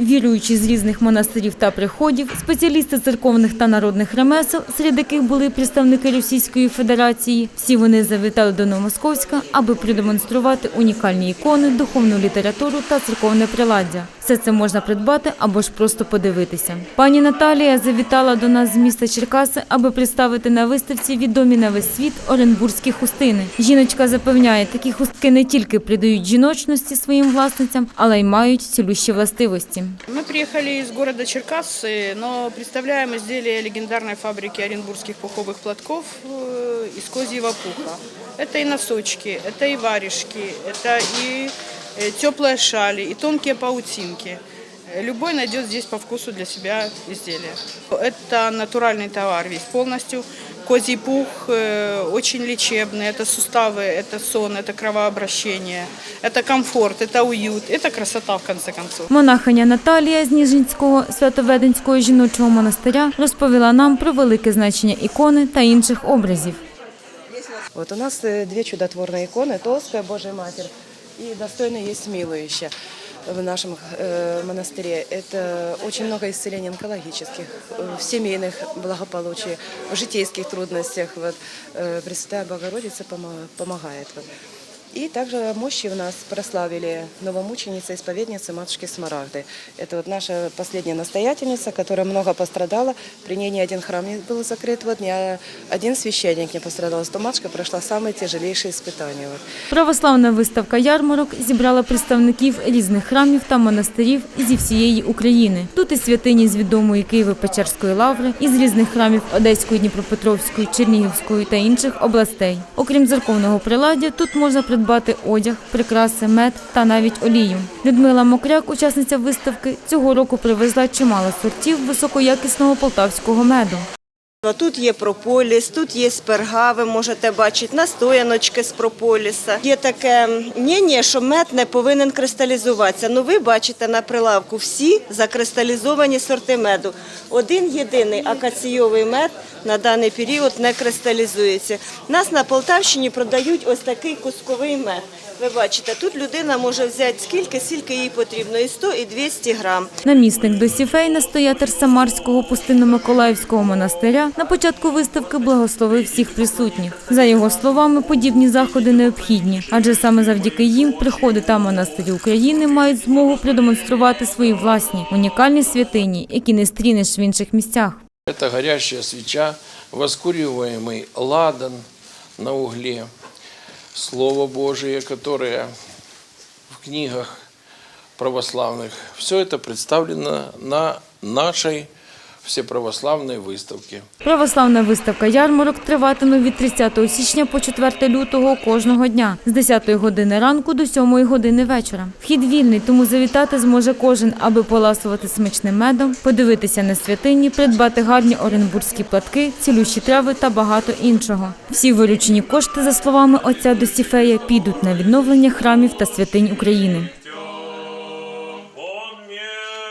віруючі з різних монастирів та приходів, спеціалісти церковних та народних ремесел, серед яких були представники Російської Федерації. Всі вони завітали до Новомосковська, аби продемонструвати унікальні ікони, духовну літературу та церковне приладдя. Все це можна придбати або ж просто подивитися. Пані Наталія завітала до нас з міста Черкаси, аби представити на виставці відомі на весь світ оренбурзькі хустини. Жіночка запевняє, такі хустки не тільки придають жіночності своїм власницям, але й мають цілющі властивості. Мы приехали из города Черкассы, но представляем изделие легендарной фабрики оренбургских пуховых платков э, из козьего пуха. Это и носочки, это и варежки, это и э, теплые шали, и тонкие паутинки. Э, Любой найдет здесь по вкусу для себя изделие. Это натуральный товар весь полностью. Козий пух э, очень лечебный, это суставы, это сон, это кровообращение, это комфорт, это уют, это красота в конце концов. Монахиня Наталія з Ніжинського святоведенського жіночого монастиря розповіла нам про велике значення ікони та інших образів. Вот у нас э, две чудотворные иконы, Толстая Божья Матерь и достойно есть милующая в нашем э, монастыре. Это очень много исцелений онкологических, э, в семейных благополучии, в житейских трудностях. Вот, э, Пресвятая Богородица помо- помогает. Вот. И также мощи у нас прославили новомученица, исповедница Матушки Смарагды. Это вот наша последняя настоятельница, которая много пострадала. При ней ни один храм не был закрыт, вот, ни один священник не пострадал. Что матушка прошла самые тяжелейшие испытания. Вот. Православна виставка ярмарок зібрала представників різних храмів та монастирів зі всієї України. Тут і святині з відомої Києво-Печерської лаври, і з різних храмів Одеської, Дніпропетровської, Чернігівської та інших областей. Окрім церковного приладдя, тут можна придбати одяг, прикраси, мед та навіть олію. Людмила Мокряк, учасниця виставки, цього року привезла чимало сортів високоякісного полтавського меду. А Тут є прополіс, тут є сперга, ви можете бачити настояночки з прополіса. Є таке мнення, що мед не повинен кристалізуватися. Ну ви бачите на прилавку всі закристалізовані сорти меду. Один єдиний акаційовий мед на даний період не кристалізується. Нас на Полтавщині продають ось такий кусковий мед. Ви бачите, тут людина може взяти скільки, скільки їй потрібно, і 100, і 200 грам. Намісник Досіфей, настоятель Самарського пустинно-миколаївського монастиря, на початку виставки благословив всіх присутніх. За його словами, подібні заходи необхідні, адже саме завдяки їм приходи та монастирі України мають змогу продемонструвати свої власні унікальні святині, які не стрінеш в інших місцях. Это горящая свеча, воскуриваемый ладан на угле, Слово Божие, которое в книгах православных. Все это представлено на нашей всеправославной выставке. Православна виставка ярмарок триватиме від 30 січня по 4 лютого кожного дня з 10 години ранку до 7 години вечора. Вхід вільний, тому завітати зможе кожен, аби поласувати смачним медом, подивитися на святині, придбати гарні оренбурзькі платки, цілющі трави та багато іншого. Всі виручені кошти, за словами отця Досіфея, підуть на відновлення храмів та святинь України.